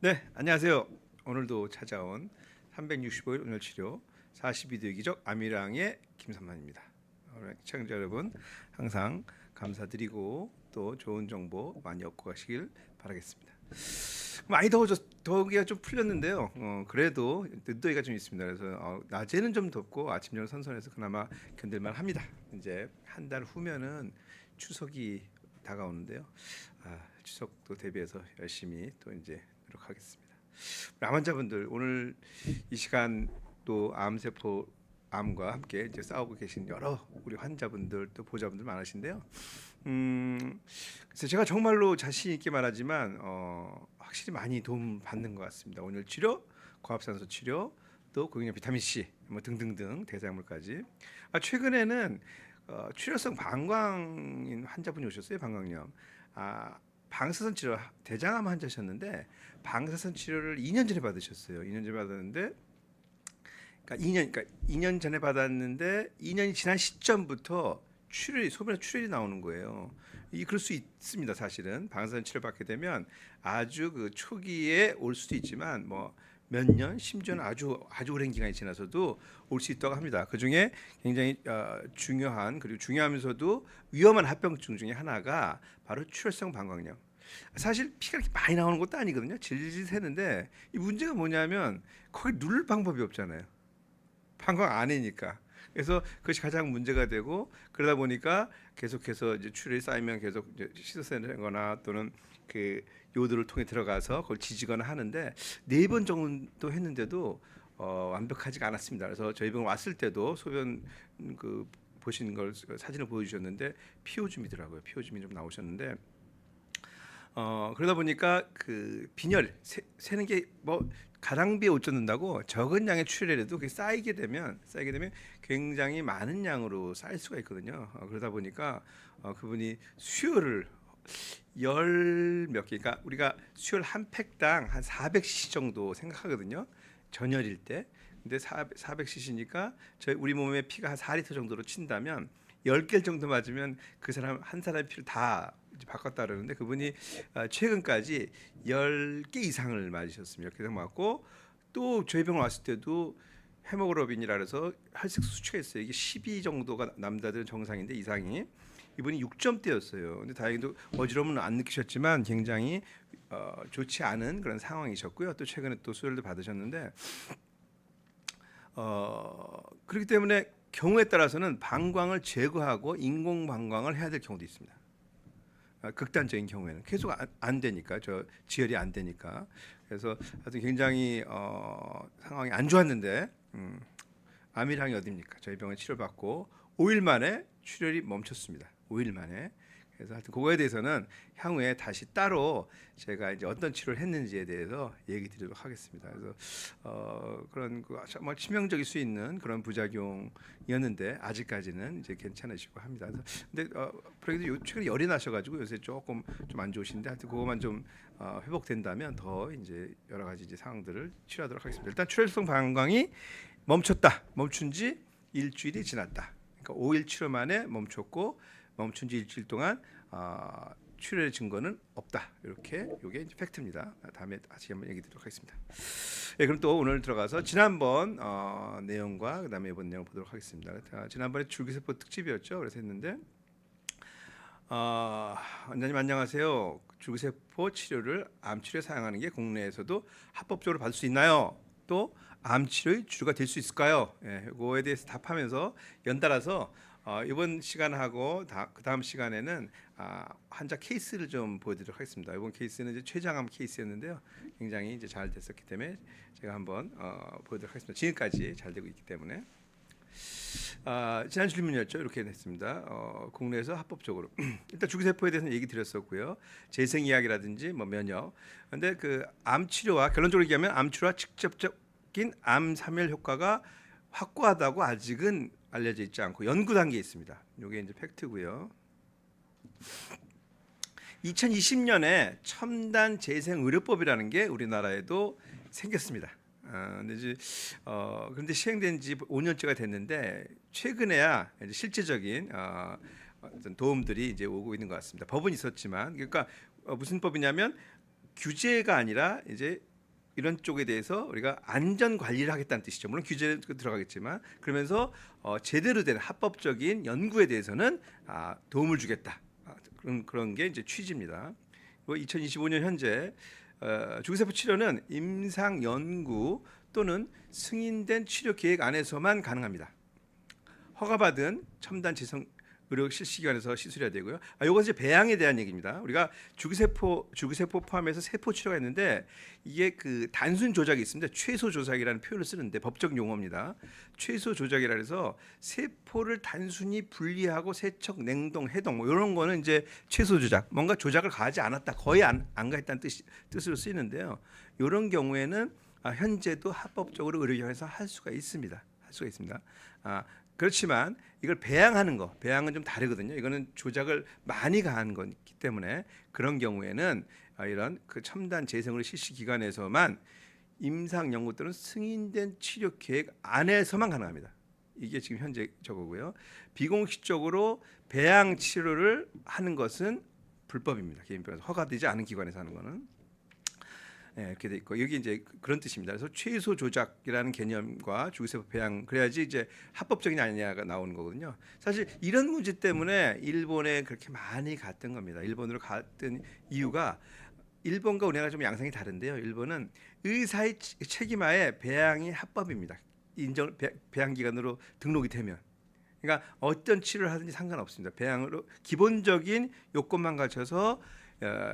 네, 안녕하세요. 오늘도 찾아온 365일 오늘 치료 42도 기적 아미랑의 김삼만입니다. 시청자 여러분 항상 감사드리고 또 좋은 정보 많이 얻고 가시길 바라겠습니다. 많이 더워졌 더위가 좀 풀렸는데요. 어, 그래도 늦더위가 좀 있습니다. 그래서 어, 낮에는 좀 덥고 아침 저녁 선선해서 그나마 견딜만 합니다. 이제 한 달 후면은 추석이 다가오는데요. 아, 추석도 대비해서 열심히 또 이제 노력하겠습니다. 우리 암 환자분들 오늘 이 시간 또 암세포 암과 함께 이제 싸우고 계신 여러 우리 환자분들 또 보좌분들 많으신데요. 음, 그래서 제가 정말로 자신 있게 말하지만 어, 확실히 많이 도움 받는 것 같습니다. 오늘 치료, 고압산소 치료, 또 고용량 비타민 C 뭐 등등등 대사약물까지. 아, 최근에는 어, 출혈성 방광인 환자분이 오셨어요. 방광염. 아, 방사선 치료 대장암 환자셨는데 방사선 치료를 2년 전에 받으셨어요. 2년 전에 받았는데 그러니까 2년 그러니까 2년 전에 받았는데 2년이 지난 시점부터 출혈이 소변에 출혈이 나오는 거예요. 이 그럴 수 있습니다. 사실은 방사선 치료 받게 되면 아주 그 초기에 올 수도 있지만 뭐 몇 년, 심지어는 아주 아주 오랜 기간이 지나서도 올 수 있다고 합니다. 그 중에 굉장히 어, 중요한 그리고 중요하면서도 위험한 합병증 중에 하나가 바로 출혈성 방광염. 사실 피가 이렇게 많이 나오는 것도 아니거든요. 질질 새는데 이 문제가 뭐냐면 거기 누를 방법이 없잖아요. 방광 안에니까. 그래서 그것이 가장 문제가 되고 그러다 보니까 계속해서 이제 출혈이 쌓이면 계속 이제 씻어내거나 또는 그 요도를 통해 들어가서 그걸 지지거나 하는데 네 번 정도 했는데도 어, 완벽하지가 않았습니다. 그래서 저희 병원 왔을 때도 소변 그 보신 걸 사진을 보여주셨는데 피오줌이더라고요. 피오줌이 좀 나오셨는데 어 그러다 보니까 그 빈혈 새, 새는 게 뭐 가랑비에 옷 젖는다고 적은 양의 출혈에도 그게 쌓이게 되면 쌓이게 되면 굉장히 많은 양으로 쌓일 수가 있거든요. 어, 그러다 보니까 어, 그분이 수혈을 열 몇 개, 그러니까 우리가 수혈 한 팩당 한 400cc 정도 생각하거든요. 전열일 때. 근데 400cc니까 저희 우리 몸에 피가 한 4리터 정도로 친다면 10개 정도 맞으면 그 사람 한 사람의 피를 다 바꿨다 그러는데 그분이 아, 최근까지 10개 이상을 맞으셨습니다. 그래서 맞고 또 저희 병원 왔을 때도 헤모글로빈이라 그래서 혈색 수치가 있어요. 이게 12 정도가 남자들은 정상인데 이상이 이분이 6점대였어요. 근데 다행히도 어지러움은 안 느끼셨지만 굉장히 어, 좋지 않은 그런 상황이셨고요. 또 최근에 또 수혈도 받으셨는데 어, 그렇기 때문에 경우에 따라서는 방광을 제거하고 인공 방광을 해야 될 경우도 있습니다. 아, 극단적인 경우에는 계속 안, 안 되니까 저 지혈이 안 되니까 그래서 하여튼 굉장히 어, 상황이 안 좋았는데 음, 아밀항이 어딥니까? 저희 병원 치료받고 5일 만에 출혈이 멈췄습니다. 5일 만에. 그래서 하여튼 그거에 대해서는 향후에 다시 따로 제가 이제 어떤 치료를 했는지에 대해서 얘기 드리도록 하겠습니다. 그래서 어, 그런 그 정말 치명적일 수 있는 그런 부작용이었는데 아직까지는 이제 괜찮으시고 합니다. 그래서 근데 어, 그래도 요 최근에 열이 나셔가지고 요새 조금 좀 안 좋으신데 하여튼 그거만 좀 어, 회복된다면 더 이제 여러 가지 이제 상황들을 치료하도록 하겠습니다. 일단 출혈성 방광이 멈췄다. 멈춘 지 일주일이 지났다. 그러니까 5일 치료 만에 멈췄고 멈춘 지 일주일 동안 어, 출혈의 증거는 없다. 이렇게 이게 이제 팩트입니다. 다음에 다시 한번 얘기 드리도록 하겠습니다. 네, 그럼 또 오늘 들어가서 지난번 어, 내용과 그다음에 이번 내용 보도록 하겠습니다. 자, 지난번에 줄기세포 특집이었죠. 그래서 했는데 어, 원장님 안녕하세요. 줄기세포 치료를 암 치료에 사용하는 게 국내에서도 합법적으로 받을 수 있나요? 또 암 치료의 주류가 될 수 있을까요? 예, 이거에 대해서 답하면서 연달아서 어, 이번 시간하고 다, 그 다음 시간에는 아, 환자 케이스를 좀 보여드리도록 하겠습니다. 이번 케이스는 이제 췌장암 케이스였는데요. 굉장히 이제 잘 됐었기 때문에 제가 한번 어, 보여드리도록 하겠습니다. 지금까지 잘 되고 있기 때문에. 아, 지난 질문이었죠. 이렇게 했습니다. 어, 국내에서 합법적으로 일단 주기세포에 대해서는 얘기 드렸었고요. 재생 이야기라든지 뭐 면역. 근데 그 암 치료와 결론적으로 얘기하면 암 치료와 직접적인 암 사멸 효과가 확고하다고 아직은 알려져 있지 않고 연구 단계에 있습니다. 이게 이제 팩트고요. 2020년에 첨단 재생 의료법이라는 게 우리나라에도 생겼습니다. 어, 근데 이제 어, 그런데 시행된 지 5년째가 됐는데 최근에야 실제적인 어, 어떤 도움들이 이제 오고 있는 것 같습니다. 법은 있었지만 그러니까 어, 무슨 법이냐면 규제가 아니라 이제 이런 쪽에 대해서 우리가 안전 관리를 하겠다는 뜻이죠. 물론 규제는 들어가겠지만 그러면서 어, 제대로 된 합법적인 연구에 대해서는 아, 도움을 주겠다. 아, 그런 그런 게 이제 취지입니다. 2025년 현재 어, 주기세포 치료는 임상 연구 또는 승인된 치료 계획 안에서만 가능합니다. 허가받은 첨단 재성 의료 실시기관에서 시술해야 되고요. 아, 이건 이제 배양에 대한 얘기입니다. 우리가 주기세포 주기세포 포함해서 세포 치료가 있는데 이게 그 단순 조작이 있습니다. 최소 조작이라는 표현을 쓰는데 법적 용어입니다. 최소 조작이라 해서 세포를 단순히 분리하고 세척, 냉동, 해동 뭐 이런 거는 이제 최소 조작. 뭔가 조작을 가하지 않았다. 거의 안, 안 가했다는 뜻 뜻으로 쓰이는데요. 이런 경우에는 아, 현재도 합법적으로 의료기관에서 할 수가 있습니다. 할 수가 있습니다. 아, 그렇지만 이걸 배양하는 거, 배양은 좀 다르거든요. 이거는 조작을 많이 가한 거기 때문에 그런 경우에는 아, 이런 그 첨단 재생의료 실시 기관에서만 임상 연구 또는 승인된 치료 계획 안에서만 가능합니다. 이게 지금 현재 저거고요. 비공식적으로 배양 치료를 하는 것은 불법입니다. 개인병원에서 허가되지 않은 기관에서 하는 거는. 예, 이렇게 돼 있고 여기 이제 그런 뜻입니다. 그래서 최소 조작이라는 개념과 주기세포 배양 그래야지 이제 합법적이냐 아니냐가 나오는 거거든요. 사실 이런 문제 때문에 일본에 그렇게 많이 갔던 겁니다. 일본으로 갔던 이유가 일본과 우리나라 좀 양상이 다른데요. 일본은 의사의 치- 책임하에 배양이 합법입니다. 인정 배, 배양 기관으로 등록이 되면. 그러니까 어떤 치료를 하든지 상관없습니다. 배양으로 기본적인 요건만 갖춰서 어,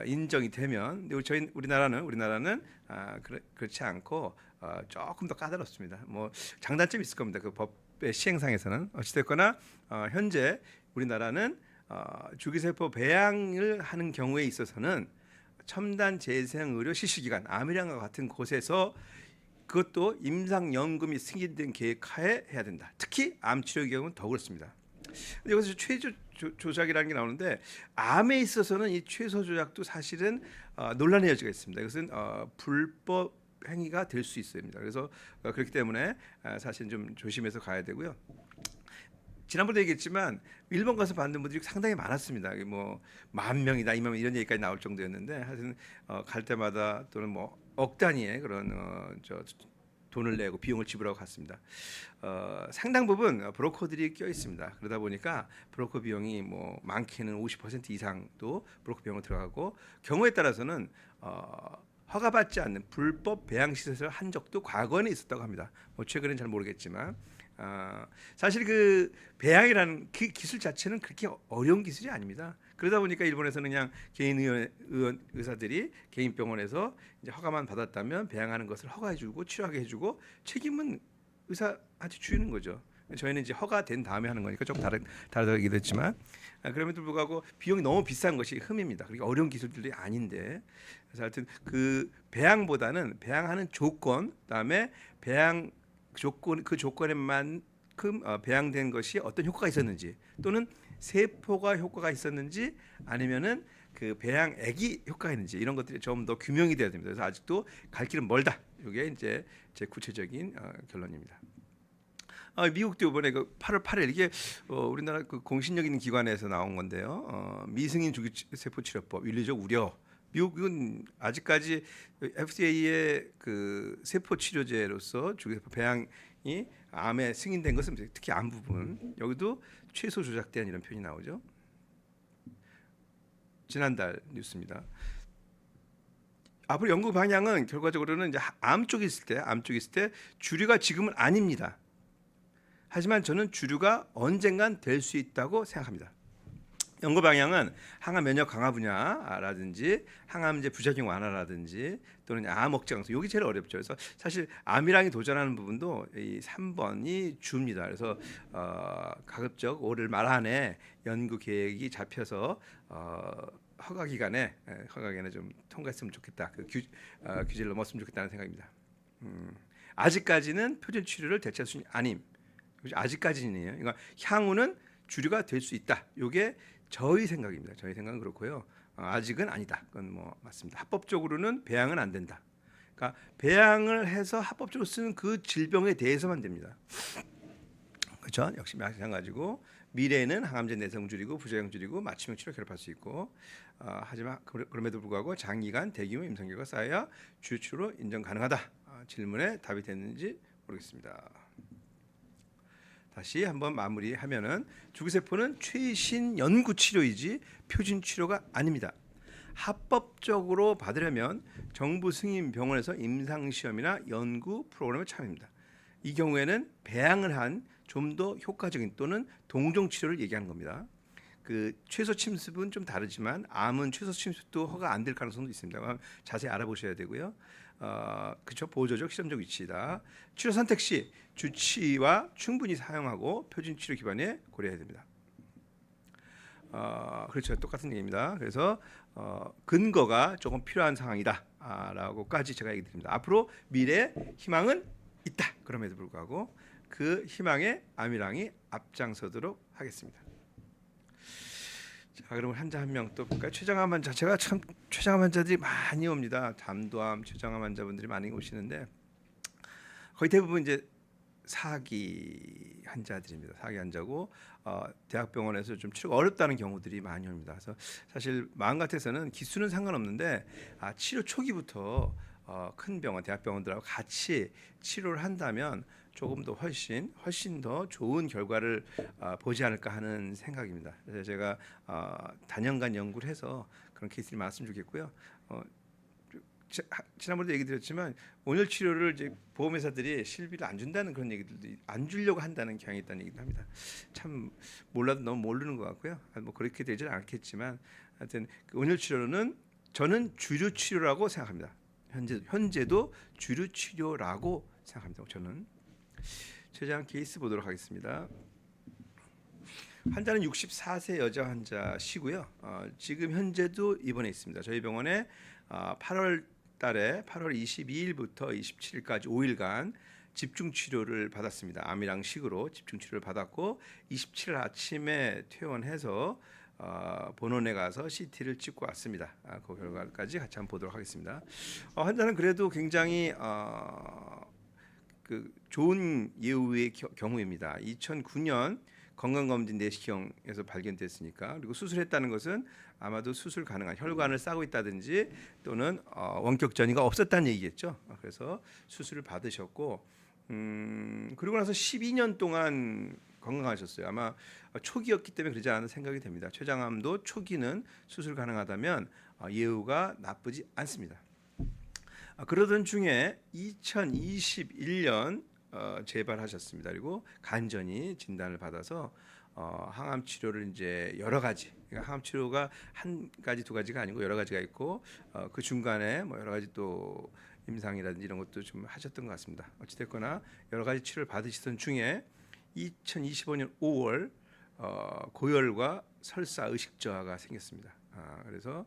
인정이 되면 근데 저희 우리나라는 우리나라는 아, 그렇, 그렇지 않고 어, 조금 더 까다롭습니다. 뭐 장단점이 있을 겁니다. 그 법의 시행상에서는 어찌됐거나 어, 현재 우리나라는 어, 주기세포 배양을 하는 경우에 있어서는 첨단 재생 의료 실시기관 아미랑과 같은 곳에서 그것도 임상 연구 및 승인된 계획하에 해야 된다. 특히 암 치료 경우는 더 그렇습니다. 여기서 최저 조- 조작이라는 게 나오는데 암에 있어서는 이 최소 조작도 사실은 어, 논란의 여지가 있습니다. 이것은 어, 불법 행위가 될 수 있습니다. 그래서 어, 그렇기 때문에 아, 사실 좀 조심해서 가야 되고요. 지난번에 얘기했지만 일본 가서 받는 분들이 상당히 많았습니다. 이게 뭐만 명이다, 이만 명 이런 얘기까지 나올 정도였는데 하여튼 어, 갈 때마다 또는 뭐 억 단위의 그런 어, 저 돈을 내고 비용을 지불하고 갔습니다. 어, 상당 부분 브로커들이 껴 있습니다. 그러다 보니까 브로커 비용이 뭐 많게는 50% 이상도 브로커 비용을 들어가고 경우에 따라서는 어, 허가받지 않는 불법 배양 시설을 한 적도 과거에는 있었다고 합니다. 뭐 최근엔 잘 모르겠지만 아, 사실 그 배양이라는 그 기술 자체는 그렇게 어려운 기술이 아닙니다. 그러다 보니까 일본에서는 그냥 개인 의원, 의원 의사들이 개인 병원에서 이제 허가만 받았다면 배양하는 것을 허가해주고 치료하게 해주고 책임은 의사한테 주는 거죠. 저희는 이제 허가된 다음에 하는 거니까 조금 다르 다르다기도 했지만 아, 그럼에도 불구하고 비용이 너무 비싼 것이 흠입니다. 그게 어려운 기술들이 아닌데 그래서 하여튼 그 배양보다는 배양하는 조건 그다음에 배양 조건 그 조건에만큼 어, 배양된 것이 어떤 효과가 있었는지 또는 세포가 효과가 있었는지 아니면은 그 배양액이 효과가 있는지 이런 것들이 좀 더 규명이 돼야 됩니다. 그래서 아직도 갈 길은 멀다. 이게 이제 제 구체적인 어, 결론입니다. 아, 미국도 이번에 그 8월 8일 이게 어, 우리나라 그 공신력 있는 기관에서 나온 건데요. 어, 미승인 주기세포 치료법 윤리적 우려. 미국은 아직까지 FDA의 그 세포 치료제로서 주기세포 배양이 암에 승인된 것은 특히 암 부분 여기도 최소 조작된 이런 표현이 나오죠. 지난달 뉴스입니다. 앞으로 연구 방향은 결과적으로는 이제 암 쪽에 있을 때, 암 쪽에 있을 때 주류가 지금은 아닙니다. 하지만 저는 주류가 언젠간 될 수 있다고 생각합니다. 연구 방향은 항암 면역 강화 분야라든지 항암제 부작용 완화라든지 또는 암 억제 강소 여기 제일 어렵죠. 그래서 사실 암이랑이 도전하는 부분도 이 3번이 주입니다. 그래서 어, 가급적 올해 말 안에 연구 계획이 잡혀서 어, 허가 기간에 예, 허가 기간에 좀 통과했으면 좋겠다. 그 규, 어, 규제를 넘었으면 좋겠다는 생각입니다. 음, 아직까지는 표준 치료를 대체 수준이 아님. 아직까지는요. 그러니까 향후는 주류가 될 수 있다. 이게 저희 생각입니다. 저희 생각은 그렇고요. 어, 아직은 아니다. 그건 뭐 맞습니다. 합법적으로는 배양은 안 된다. 그러니까 배양을 해서 합법적으로 쓰는 그 질병에 대해서만 됩니다. 그렇죠? 역시 마찬가지고 미래에는 항암제 내성 줄이고 부작용 줄이고 맞춤형 치료 결합할 수 있고 어, 하지만 그- 그럼에도 불구하고 장기간 대규모 임상 결과 쌓여야 주요 치료로 인정 가능하다. 아, 질문에 답이 됐는지 모르겠습니다. 다시 한번 마무리하면은 주기세포는 최신 연구 치료이지 표준 치료가 아닙니다. 합법적으로 받으려면 정부 승인 병원에서 임상 시험이나 연구 프로그램에 참여합니다. 이 경우에는 배양을 한 좀 더 효과적인 또는 동종 치료를 얘기하는 겁니다. 그 최소 침습은 좀 다르지만 암은 최소 침습도 허가 안 될 가능성도 있습니다. 자세히 알아보셔야 되고요. 어, 그렇죠. 보조적 실험적 위치이다. 치료 선택 시 주치의와 충분히 사용하고 표준 치료 기반에 고려해야 됩니다. 어, 그렇죠. 똑같은 얘기입니다. 그래서 어, 근거가 조금 필요한 상황이다라고까지 제가 얘기 드립니다. 앞으로 미래 희망은 있다. 그럼에도 불구하고 그 희망에 아미랑이 앞장서도록 하겠습니다. 자, 그러면 환자 한 명 또 볼까요? 췌장암 환자 제가 참 췌장암 환자들이 많이 옵니다. 담도암, 췌장암 환자분들이 많이 오시는데 거의 대부분 이제 사기 환자들입니다. 사기 환자고 어, 대학병원에서 좀 치료가 어렵다는 경우들이 많이 옵니다. 그래서 사실 마음 같아서는 기수는 상관없는데 아, 치료 초기부터 어, 큰 병원, 대학병원들하고 같이 치료를 한다면 조금 더 훨씬 훨씬 더 좋은 결과를 어, 보지 않을까 하는 생각입니다. 그래서 제가 어, 단연간 연구를 해서 그런 케이스를 많았으면 좋겠고요. 어, 지난번에도 얘기 드렸지만 온열 치료를 이제 보험회사들이 실비를 안 준다는 그런 얘기들도 있- 안 주려고 한다는 경향이 있다는 얘기도 합니다. 참 몰라도 너무 모르는 것 같고요. 아, 뭐 그렇게 되지는 않겠지만 하여튼 그 온열 치료는 저는 주류 치료라고 생각합니다. 현재 현재도 주류 치료라고 생각합니다. 저는 최장 케이스 보도록 하겠습니다. 환자는 64세 여자 환자시고요. 어, 지금 현재도 입원해 있습니다. 저희 병원에 어, 8월 달에 8월 22일부터 27일까지 5일간 집중 치료를 받았습니다. 암이랑식으로 집중 치료를 받았고 27일 아침에 퇴원해서 어, 본원에 가서 CT를 찍고 왔습니다. 아, 그 결과까지 같이 한번 보도록 하겠습니다. 어, 환자는 그래도 굉장히 어, 그 좋은 예후의 겨- 경우입니다. 2009년 건강검진 내시경에서 발견됐으니까 그리고 수술했다는 것은 아마도 수술 가능한 혈관을 싸고 있다든지 또는 어, 원격 전이가 없었다는 얘기겠죠. 어, 그래서 수술을 받으셨고 음, 그리고 나서 12년 동안 건강하셨어요. 아마 초기였기 때문에 그러지 않은 생각이 됩니다. 췌장암도 초기는 수술 가능하다면 어, 예후가 나쁘지 않습니다. 아, 그러던 중에 2021년 어, 재발하셨습니다. 그리고 간전이 진단을 받아서 어, 항암 치료를 이제 여러 가지 그러니까 항암 치료가 한 가지 두 가지가 아니고 여러 가지가 있고 어, 그 중간에 뭐 여러 가지 또 임상이라든지 이런 것도 좀 하셨던 것 같습니다. 어찌됐거나 여러 가지 치료를 받으시던 중에 2025년 5월 어, 고열과 설사 의식 저하가 생겼습니다. 아, 그래서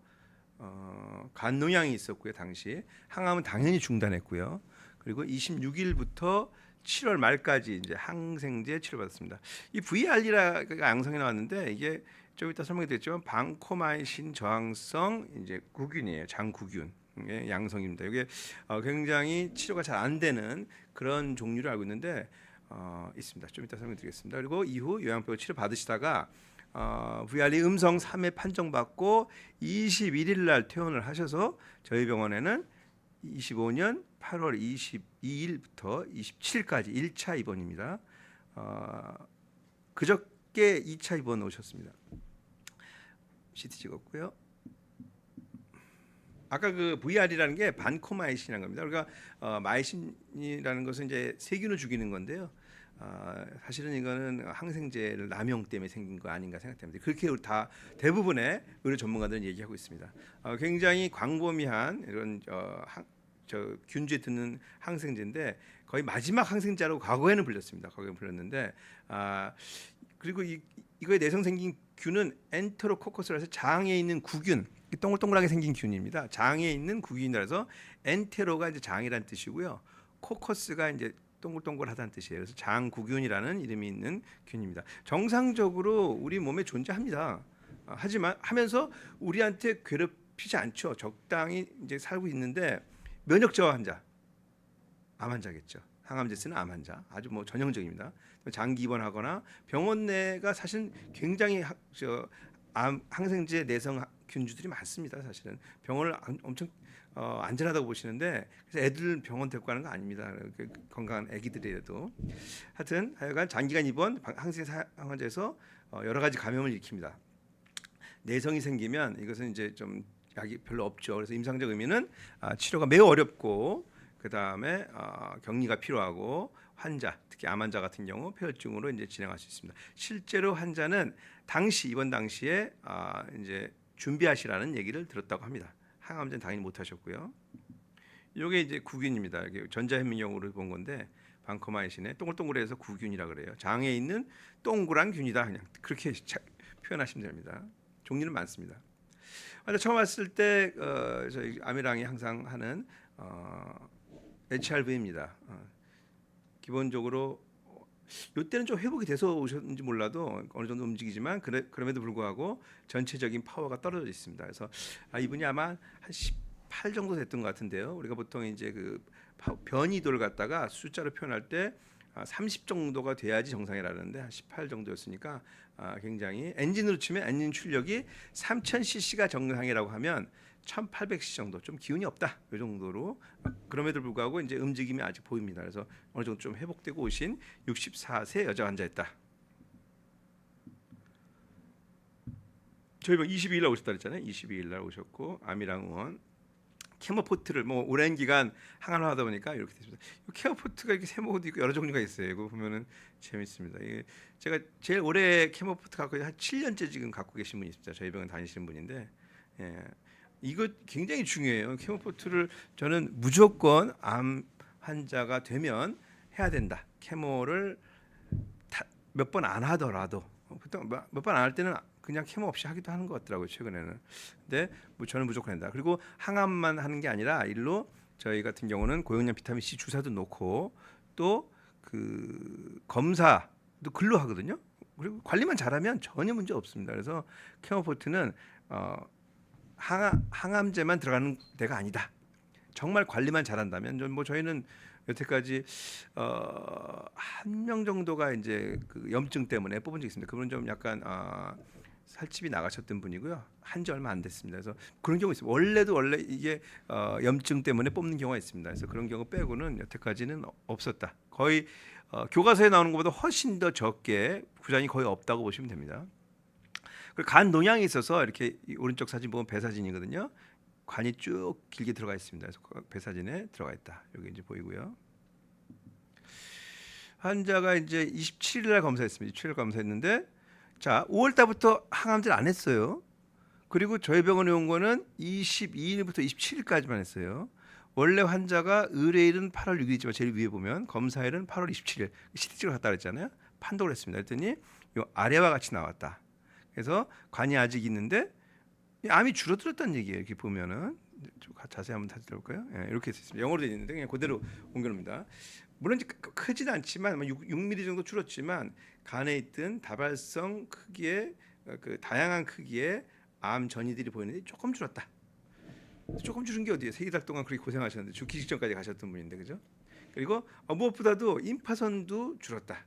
어, 간 농양이 있었고요 당시 항암은 당연히 중단했고요. 그리고 26일부터 7월 말까지 이제 항생제 치료받았습니다. 이 VR이라가 양성이 나왔는데 이게 좀 이따 설명드렸지만 방코마이신 저항성 이제 구균이에요. 장구균. 의 양성입니다. 이게 어, 굉장히 치료가 잘 안 되는 그런 종류를 알고 있는데 어, 있습니다. 좀 이따 설명드리겠습니다. 그리고 이후 요양병 치료 받으시다가 어, VR이 음성 3회 판정받고 21일 날 퇴원을 하셔서 저희 병원에는 25년 8월 22일부터 27일까지 1차 입원입니다. 어, 그저께 2차 입원 오셨습니다. CT 찍었고요. 아까 그 VR이라는 게 반코마이신이라는 겁니다. 그러니까 어, 마이신이라는 것은 이제 세균을 죽이는 건데요. 아, 사실은 이거는 항생제를 남용 때문에 생긴 거 아닌가 생각됩니다. 그렇게 다 대부분의 의료 전문가들은 얘기하고 있습니다. 어, 굉장히 광범위한 이런 어, 항, 저 균주에 드는 항생제인데 거의 마지막 항생제라고 과거에는 불렸습니다. 과거에 불렸는데 아 그리고 이 이거에 내성 생긴 균은 엔테로코커스라서 장에 있는 구균 이 동글동글하게 생긴 균입니다. 장에 있는 구균이라서 엔테로가 이제 장이란 뜻이고요. 코커스가 이제 동글동글하다는 뜻이에요. 그래서 장구균이라는 이름이 있는 균입니다. 정상적으로 우리 몸에 존재합니다. 어, 하지만 하면서 우리한테 괴롭히지 않죠. 적당히 이제 살고 있는데 면역 저하 환자, 암 환자겠죠. 항암제 쓰는 암 환자 아주 뭐 전형적입니다. 장기 입원하거나 병원 내가 사실 굉장히 하- 저 암, 항생제 내성 균주들이 많습니다. 사실은 병원을 안- 엄청 어, 안전하다고 보시는데 그래서 애들 병원 데리고 가는 거 아닙니다. 그 건강한 아기들이라도 하여튼 하여간 장기간 입원 방- 항생제 항원제에서 어, 여러 가지 감염을 일으킵니다. 내성이 생기면 이것은 이제 좀 약이 별로 없죠. 그래서 임상적 의미는 아, 치료가 매우 어렵고 그 다음에 아, 격리가 필요하고 환자 특히 암 환자 같은 경우 폐혈증으로 이제 진행할 수 있습니다. 실제로 환자는 당시 입원 당시에 아, 이제 준비하시라는 얘기를 들었다고 합니다. 항암제는 당연히 못 하셨고요. 이게 이제 구균입니다. 이게 전자현미경으로 본 건데 방커마이신의 동글동글해서 구균이라 그래요. 장에 있는 동그란 균이다 그냥 그렇게 차- 표현하시면 됩니다. 종류는 많습니다. 근데 처음 왔을 때 어, 저희 아미랑이 항상 하는 어, HRV입니다. 어, 기본적으로 어, 이때는 좀 회복이 돼서 오셨는지 몰라도 어느 정도 움직이지만 그래, 그럼에도 불구하고 전체적인 파워가 떨어져 있습니다. 그래서 아, 이분이 아마 한 18 정도 됐던 것 같은데요. 우리가 보통 이제 그 파- 변이도를 갖다가 숫자로 표현할 때 아, 30 정도가 돼야지 정상이라는데 한 18 정도였으니까 아, 굉장히 엔진으로 치면 엔진 출력이 3000cc가 정상이라고 하면 1800cc 정도 좀 기운이 없다 이 정도로 아, 그럼에도 불구하고 이제 움직임이 아직 보입니다. 그래서 어느 정도 좀 회복되고 오신 64세 여자 환자였다. 저희 방 22일 날 오셨다 그랬잖아요. 22일 날 오셨고 아미랑 의원 케모포트를 뭐 오랜 기간 항암을 하다 보니까 이렇게 됐습니다. 이 케모포트가 이렇게 세모도 있고 여러 종류가 있어요. 이거 보면은 재밌습니다. 이게 제가 제일 오래 케모포트 갖고 한 7년째 지금 갖고 계신 분이 있습니다. 저희 병원 다니시는 분인데 예. 이거 굉장히 중요해요. 케모포트를 저는 무조건 암 환자가 되면 해야 된다. 케모를 몇 번 안 하더라도 보통 몇 번 안 할 때는 그냥 케모 없이 하기도 하는 것 같더라고요 최근에는. 근데 뭐 저는 무조건 한다. 그리고 항암만 하는 게 아니라 일로 저희 같은 경우는 고용량 비타민 C 주사도 놓고 또 그 검사도 글로 하거든요. 그리고 관리만 잘하면 전혀 문제 없습니다. 그래서 케모포트는 어, 항암, 항암제만 들어가는 데가 아니다. 정말 관리만 잘한다면 좀뭐 저희는 여태까지 어, 한 명 정도가 이제 그 염증 때문에 뽑은 적이 있습니다. 그분은 좀 약간 아, 살집이 나가셨던 분이고요. 한 지 얼마 안 됐습니다. 그래서 그런 경우 있어요. 원래도 원래 이게 어, 염증 때문에 뽑는 경우가 있습니다. 그래서 그런 경우 빼고는 여태까지는 어- 없었다. 거의 어, 교과서에 나오는 것보다 훨씬 더 적게 부작용이 거의 없다고 보시면 됩니다. 간 농양이 있어서 이렇게 이 오른쪽 사진 보면 배 사진이거든요. 관이 쭉 길게 들어가 있습니다. 그래서 그배 사진에 들어가 있다. 여기 이제 보이고요. 환자가 이제 27일 날 검사했습니다. 27일 검사했는데 자, 5월 달부터 항암제를 안 했어요. 그리고 저희 병원에 온 거는 22일부터 27일까지만 했어요. 원래 환자가 의뢰일은 8월 6일이지만 제일 위에 보면 검사일은 8월 27일 CTG로 갔다 그랬잖아요. 판독을 했습니다. 그랬더니 요 아래와 같이 나왔다. 그래서 관이 아직 있는데 이 암이 줄어들었다는 얘기예요. 이렇게 보면은 좀 가- 자세히 한번 다시 들어볼까요? 예, 이렇게 돼 있습니다. 영어로 되어 있는데 그냥 그대로 옮겨놓습니다. 물론 크진 않지만 6, 6mm 정도 줄었지만 간에 있던 다발성 크기의 어, 그 다양한 크기의 암 전이들이 보이는데 조금 줄었다. 조금 줄은 게 어디예요? 세달 동안 그렇게 고생하셨는데 죽기 직전까지 가셨던 분인데 그죠? 그리고 어, 무엇보다도 임파선도 줄었다.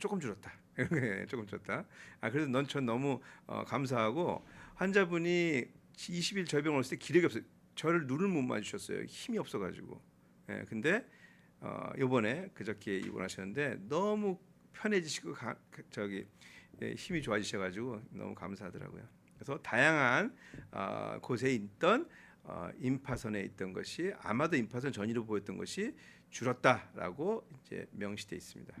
조금 줄었다. 조금 줄었다. 아 그래도 넌 전 너무 어, 감사하고 환자분이 20일 저희 병원 왔을 때 기력이 없어요. 저를 눈을 못 마주쳤어요. 힘이 없어가지고. 예, 근데 어, 이번에 그저께 입원하셨는데 너무 편해지시고 가, 그, 저기 예, 힘이 좋아지셔가지고 너무 감사하더라고요. 그래서 다양한 어, 곳에 있던 어, 임파선에 있던 것이 아마도 임파선 전이로 보였던 것이 줄었다라고 이제 명시돼 있습니다.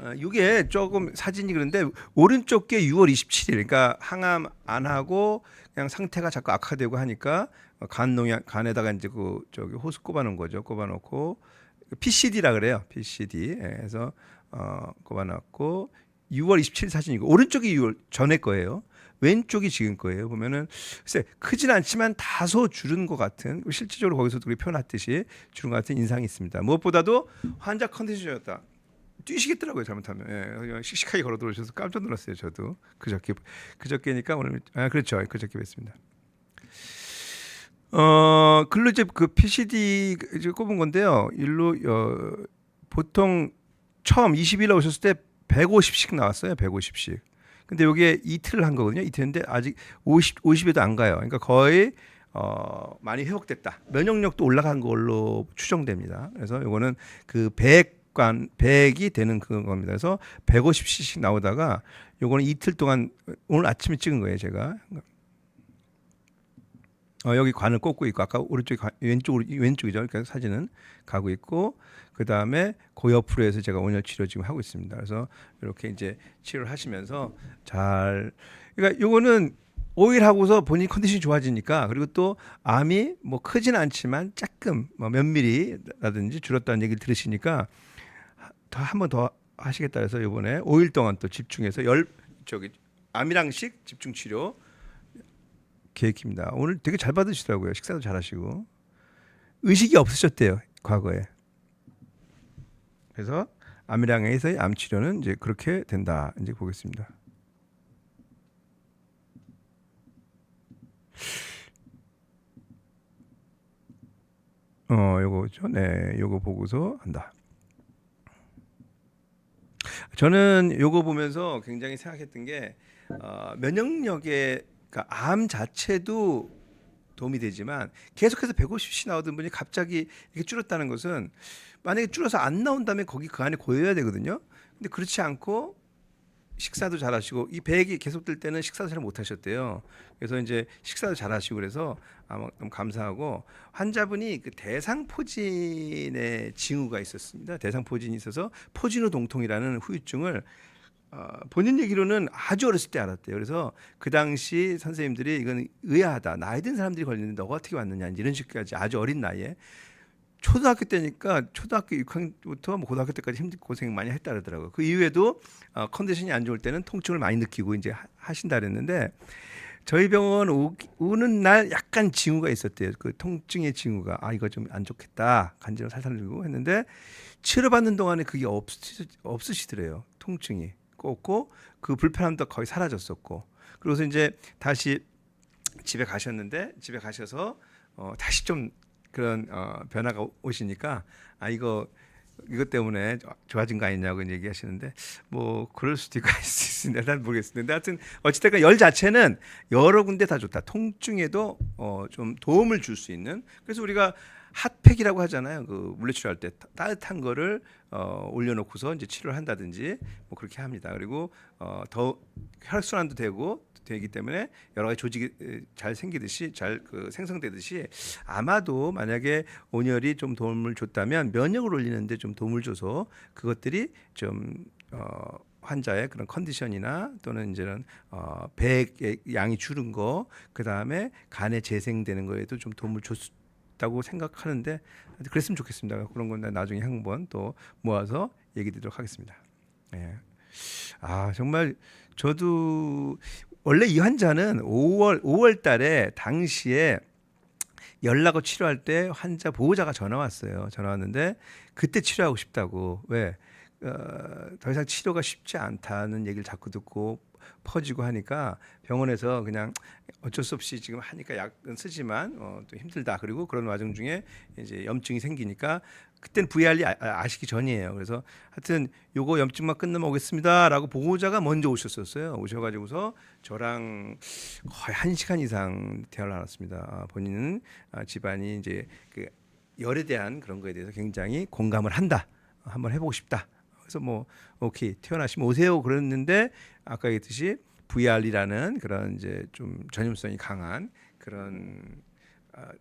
어, 이게 조금 사진이 그런데 오른쪽 게 6월 27일 그러니까 항암 안 하고 그냥 상태가 자꾸 악화되고 하니까 어, 간 농약 간에다가 이제 그 저기 호수 꼽아놓은 거죠. 꼽아놓고 PCD라 그래요. PCD 예, 그래서 어, 꼽아놨고 6월 27일 사진이고 오른쪽이 6월 전에 거예요. 왼쪽이 지금 거예요. 보면은 글쎄 크진 않지만 다소 줄은 것 같은 실질적으로 거기서도 우리 표현했듯이 줄은 것 같은 인상이 있습니다. 무엇보다도 환자 컨디션이었다 뛰시겠더라고요 잘못하면 예, 씩씩하게 걸어 들어오셔서 깜짝 놀랐어요 저도 그저께 그저께니까 오늘 아 그렇죠 그저께 뵀습니다 어 글로 이제 그 PCD 이제 꼽은 건데요. 일로 어, 보통 처음 20일 오셨을 때 150씩 나왔어요. 150씩. 근데 이게 이틀을 한 거거든요. 이틀인데 아직 50 50에도 안 가요. 그러니까 거의 어 많이 회복됐다. 면역력도 올라간 걸로 추정됩니다. 그래서 요거는 그100 관 100이 되는 그런 겁니다. 그래서 150씩 나오다가 요거는 이틀 동안 오늘 아침에 찍은 거예요, 제가. 어, 여기 관을 꽂고 있고 아까 오른쪽 관, 왼쪽으로 왼쪽이죠. 그러니까 사진은 가고 있고 그 다음에 그 옆으로 해서 제가 온열 치료 지금 하고 있습니다. 그래서 이렇게 이제 치료를 하시면서 잘 그러니까 요거는 5일 하고서 본인 컨디션이 좋아지니까 그리고 또 암이 뭐 크진 않지만 조금 뭐 몇 미리라든지 줄었다는 얘기를 들으시니까 더 한 번 더 하시겠다 해서 이번에 5일 동안 또 집중해서 열 저기 암이랑식 집중 치료 계획입니다. 오늘 되게 잘 받으시더라고요. 식사도 잘 하시고 의식이 없으셨대요 과거에. 그래서 암이랑에서의 암 치료는 이제 그렇게 된다. 이제 보겠습니다. 어, 요거죠. 네, 요거 보고서 한다. 저는 요거 보면서 굉장히 생각했던 게 어, 면역력에 그러니까 암 자체도 도움이 되지만 계속해서 150씩 나오던 분이 갑자기 이렇게 줄었다는 것은 만약에 줄어서 안 나온다면 거기 그 안에 고여야 되거든요. 근데 그렇지 않고 식사도 잘하시고 이 배액이 계속될 때는 식사도 잘 못하셨대요. 그래서 이제 식사도 잘하시고 그래서 아마 너무 감사하고 환자분이 그 대상포진의 징후가 있었습니다. 대상포진이 있어서 포진후 동통이라는 후유증을 어, 본인 얘기로는 아주 어렸을 때 알았대요. 그래서 그 당시 선생님들이 이건 의아하다. 나이 든 사람들이 걸리는데 너가 어떻게 왔느냐 이런 식까지 아주 어린 나이에 초등학교 때니까 초등학교 6학년부터 뭐 고등학교 때까지 힘들 고생 많이 했다 그러더라고요. 그 이후에도 어, 컨디션이 안 좋을 때는 통증을 많이 느끼고 이제 하- 하신다 그랬는데 저희 병원 오, 오는 날 약간 징후가 있었대요. 그 통증의 징후가 아 이거 좀 안 좋겠다 간지럼 살살 들고 했는데 치료받는 동안에 그게 없으, 없으시더래요. 통증이 꽂고 그 불편함도 거의 사라졌었고 그래서 이제 다시 집에 가셨는데 집에 가셔서 어, 다시 좀 그런 어, 변화가 오- 오시니까 아 이거 이것 때문에 좋아진 거 아니냐고 얘기하시는데 뭐 그럴 수도 있고 있는데 난 모르겠습니다. 하여튼 어찌됐건 열 자체는 여러 군데 다 좋다. 통증에도 어, 좀 도움을 줄 수 있는 그래서 우리가 핫팩이라고 하잖아요. 그 물리 치료할 때 따- 따뜻한 거를 어, 올려놓고서 이제 치료를 한다든지 뭐 그렇게 합니다. 그리고 어, 더 혈액순환도 되고 되기 때문에 여러 가지 조직이 에, 잘 생기듯이 잘 그 생성되듯이 아마도 만약에 온열이 좀 도움을 줬다면 면역을 올리는데 좀 도움을 줘서 그것들이 좀 어, 환자의 그런 컨디션이나 또는 이제는 어, 배의 양이 줄은 거, 그 다음에 간에 재생되는 거에도 좀 도움을 줬 다고 생각하는데 그랬으면 좋겠습니다. 그런 건 나중에 한번 또 모아서 얘기 드리도록 하겠습니다. 예. 아 정말 저도 원래 이 환자는 5월 5월 달에 당시에 연락을 치료할 때 환자 보호자가 전화 왔어요. 전화 왔는데 그때 치료하고 싶다고 왜? 어, 더 이상 치료가 쉽지 않다는 얘기를 자꾸 듣고 퍼지고 하니까 병원에서 그냥 어쩔 수 없이 지금 하니까 약은 쓰지만 어, 또 힘들다 그리고 그런 와중 중에 이제 염증이 생기니까 그땐 VR이 아, 아시기 전이에요. 그래서 하여튼 요거 염증만 끝나면 오겠습니다라고 보호자가 먼저 오셨었어요. 오셔가지고서 저랑 거의 한 시간 이상 대화를 나눴습니다. 아, 본인은 아, 집안이 이제 그 열에 대한 그런 거에 대해서 굉장히 공감을 한다. 한번 해보고 싶다. 그래서 뭐 오케이 태어나시면 오세요 그랬는데 아까 얘기했듯이 VR이라는 그런 이제 좀 전염성이 강한 그런 아,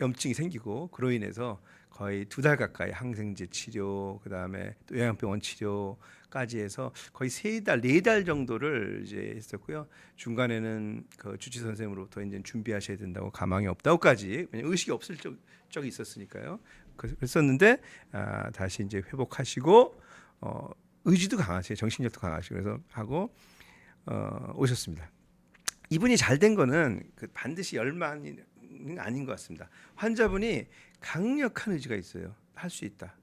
염증이 생기고 그로 인해서 거의 두 달 가까이 항생제 치료 그다음에 또 요양병원 치료까지 해서 거의 세 달 네 달 정도를 이제 했었고요. 중간에는 그 주치 선생으로부터 이제 준비하셔야 된다고 가망이 없다고까지 그냥 의식이 없을 적, 적이 있었으니까요. 그- 그랬었는데 아, 다시 이제 회복하시고 어, 의지도 강하세요 정신력도 강하시고 그래서 하고 어, 오셨습니다. 이분이 잘 된 거는 그 반드시 열만이 아닌 것 같습니다. 환자분이 강력한 의지가 있어요. 할 수 있다.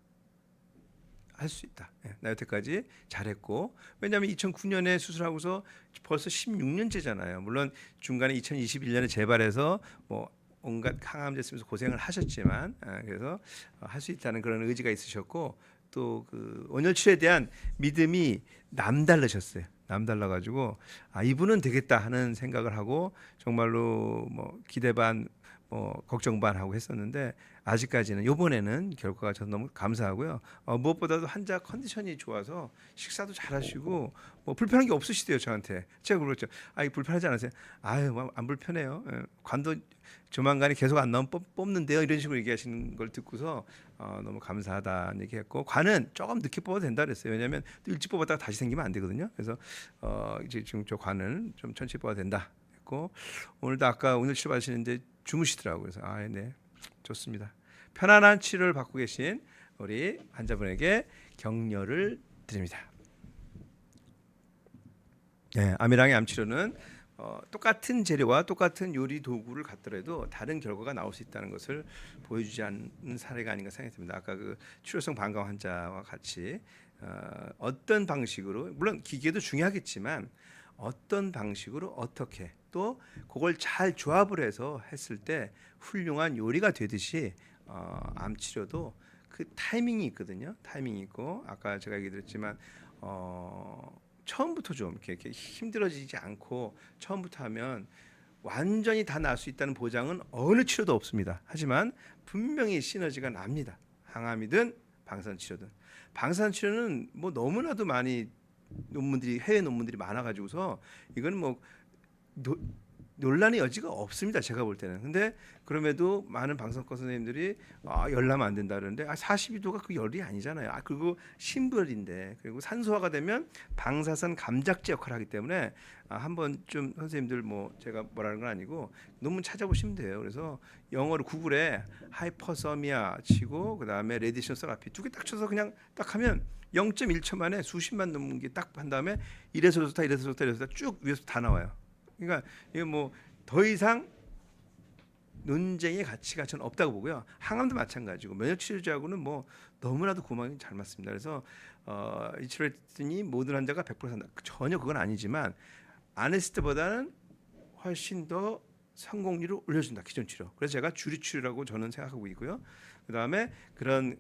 할 수 있다. 예, 나 여태까지 잘했고 왜냐하면 2009년에 수술하고서 벌써 16년째잖아요. 물론 중간에 2021년에 재발해서 뭐 온갖 항암제 쓰면서 고생을 하셨지만 아, 그래서 할 수 있다는 그런 의지가 있으셨고 또그 온열 치료에 대한 믿음이 남달르셨어요. 남달라 가지고 아 이분은 되겠다 하는 생각을 하고 정말로 뭐 기대 반 뭐 걱정 반 하고 했었는데 아직까지는 요번에는 결과가 전 너무 감사하고요. 어, 무엇보다도 환자 컨디션이 좋아서 식사도 잘하시고 뭐 불편한 게 없으시대요 저한테. 제가 그랬죠. 아 이 불편하지 않으세요? 아유 뭐안 불편해요. 예, 관도 조만간에 계속 안 나오면 뽑, 뽑는데요. 이런 식으로 얘기하시는 걸 듣고서 어, 너무 감사하다는 얘기했고 관은 조금 늦게 뽑아도 된다 그랬어요. 왜냐하면 또 일찍 뽑았다가 다시 생기면 안 되거든요. 그래서 어, 이제 지금 저 관을 좀 천천히 뽑아도 된다. 했고 오늘도 아까 오늘 치료 받으시는데 주무시더라고요. 그래서 아, 네, 좋습니다. 편안한 치료를 받고 계신 우리 환자분에게 격려를 드립니다. 네, 아미랑의 암 치료는 어, 똑같은 재료와 똑같은 요리 도구를 갖더라도 다른 결과가 나올 수 있다는 것을 보여주지 않는 사례가 아닌가 생각이 듭니다. 아까 그 치료성 방광 환자와 같이 어, 어떤 방식으로 물론 기계도 중요하겠지만 어떤 방식으로 어떻게 또 그걸 잘 조합을 해서 했을 때 훌륭한 요리가 되듯이 어, 암 치료도 그 타이밍이 있거든요. 타이밍이 있고 아까 제가 얘기 드렸지만 어, 처음부터 좀 이렇게, 이렇게 힘들어지지 않고 처음부터 하면 완전히 다 날 수 있다는 보장은 어느 치료도 없습니다. 하지만 분명히 시너지가 납니다. 항암이든 방사선 치료든 방사선 치료는 뭐 너무나도 많이 논문들이 해외 논문들이 많아가지고서 이건 뭐 노, 논란의 여지가 없습니다. 제가 볼 때는. 근데 그럼에도 많은 방송과 선생님들이 아, 열나면 안 된다 그러는데 아, 42도가 그 열이 아니잖아요. 아, 그리고 심부열인데 그리고 산소화가 되면 방사선 감작제 역할을 하기 때문에 아, 한번 좀 선생님들 뭐 제가 뭐라는 건 아니고 논문 찾아보시면 돼요. 그래서 영어로 구글에 하이퍼서미아 치고 그다음에 레디션 세라피 두 개 딱 쳐서 그냥 딱 하면 0.1초 만에 수십만 논문기 딱한 다음에 이래서 좋다 이래서 좋다 이래서 좋다 쭉 위에서 다 나와요. 그러니까 이거 뭐더 이상 논쟁의 가치가 저는 없다고 보고요. 항암도 마찬가지고 면역 치료제하고는 뭐 너무나도 구멍이 잘 맞습니다. 그래서 어, 이 치료했더니 모든 환자가 100% 산다. 전혀 그건 아니지만 안 했을 때보다는 훨씬 더 성공률을 올려준다 기존 치료. 그래서 제가 주류 치료라고 저는 생각하고 있고요. 그 다음에 그런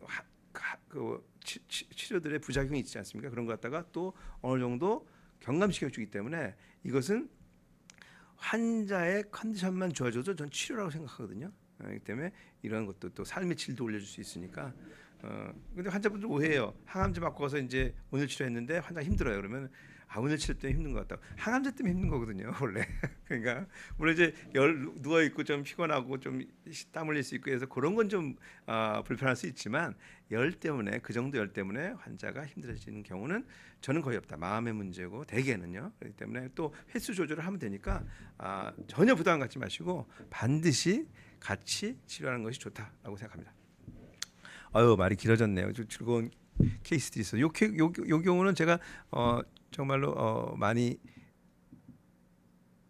그 치, 치, 치 료들의 부작용이 있지 않습니까? 그런 것 갖다가 또 어느 정도 경감시켜 주기 때문에 이것은 환자의 컨디션만 좋아져도 전 치료라고 생각하거든요. 어, 그렇기 때문에 이런 것도 또 삶의 질도 올려줄 수 있으니까. 어 근데 환자분들 오해해요. 항암제 맞고 와서 이제 오늘 치료했는데 환자 가 힘들어요. 그러면 아 오늘 치료 때문에 힘든 것 같다고. 항암제 때문에 힘든 거거든요. 원래. 그러니까 물론 이제 열 누워 있고 좀 피곤하고 좀 땀 흘릴 수 있고 해서 그런 건좀 아, 불편할 수 있지만 열 때문에 그 정도 열 때문에 환자가 힘들어지는 경우는 저는 거의 없다. 마음의 문제고 대개는요. 그렇기 때문에 또 횟수 조절을 하면 되니까 아, 전혀 부담 갖지 마시고 반드시 같이 치료하는 것이 좋다라고 생각합니다. 아유 말이 길어졌네요. 좀 즐거운 케이스들이 있어요. 요, 케- 요, 요 경우는 제가 어, 정말로 어, 많이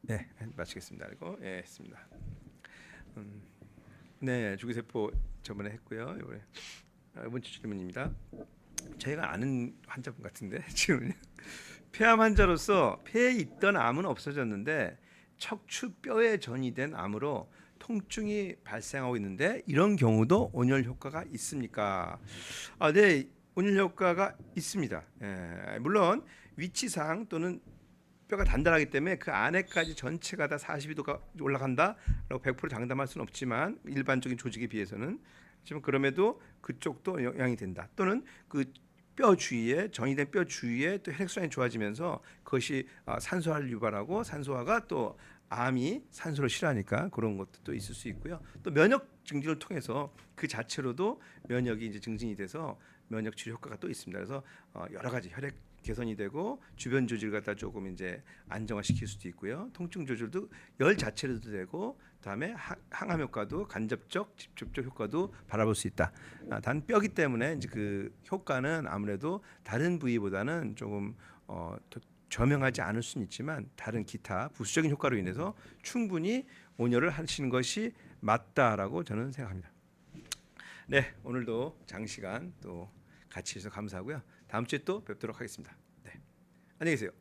네 마치겠습니다. 이거 예 했습니다. 음, 네 주기세포 저번에 했고요. 이번에 아, 이번 주 질문입니다. 제가 아는 환자분 같은데 지금 폐암 환자로서 폐에 있던 암은 없어졌는데 척추 뼈에 전이된 암으로 통증이 발생하고 있는데 이런 경우도 온열 효과가 있습니까? 아, 네, 온열 효과가 있습니다. 예, 물론 위치상 또는 뼈가 단단하기 때문에 그 안에까지 전체가 다 42도가 올라간다라고 100% 장담할 수는 없지만 일반적인 조직에 비해서는 하지만 그럼에도 그쪽도 영향이 된다. 또는 그 뼈 주위에 전이된 뼈 주위에 또 혈액순환이 좋아지면서 그것이 아, 산소화를 유발하고 산소화가 또 암이 산소를 싫어하니까 그런 것도 또 있을 수 있고요. 또 면역 증진을 통해서 그 자체로도 면역이 이제 증진이 돼서 면역 치료 효과가 또 있습니다. 그래서 어, 여러 가지 혈액 개선이 되고 주변 조직을 갖다 조금 이제 안정화시킬 수도 있고요. 통증 조절도 열 자체로도 되고 그다음에 항- 항암 효과도 간접적 직접적 효과도 바라볼 수 있다. 아, 단 뼈기 때문에 이제 그 효과는 아무래도 다른 부위보다는 조금 어, 더 저명하지 않을 수는 있지만 다른 기타 부수적인 효과로 인해서 충분히 온열을 하시는 것이 맞다라고 저는 생각합니다. 네, 오늘도 장시간 또 같이 해서 감사하고요. 다음 주에 또 뵙도록 하겠습니다. 네, 안녕히 계세요.